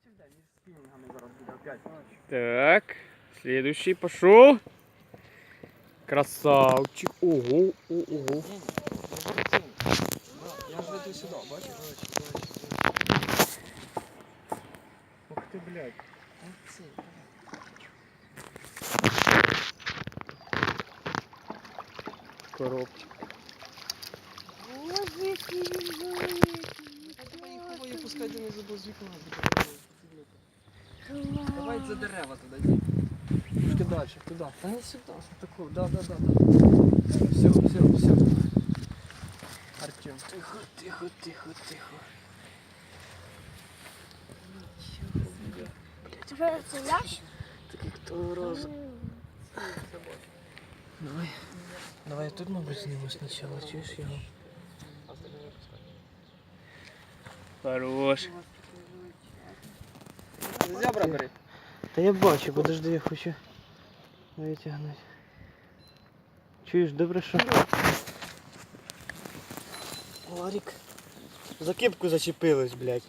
Бачиш, де він з спінінгами зараз буде опять. Так, следующий пошел. Красавчик. Ого, о- ого. Я ж веду сюди, бачиш? Ух ти, блядь. Ух ти, Коробчик. Боже, який він великий. Давай їх обоє пускай де не забув з вікна. Давай за дерева туди. Трошки далі, туди. Та не сюди, за таку. Да, да, да, да. Все, все, все. Артем. Тихо, тихо, тихо, тихо. Це це лящ? Так як того разу. Давай. Давай я тут, мабуть, зніму спочатку, чуєш його? Хорош. Зябра бери. Та я бачу, подожди, я хочу витягнути. Чуєш, добре, що. Ларік. За кипку зачепилось, блядь.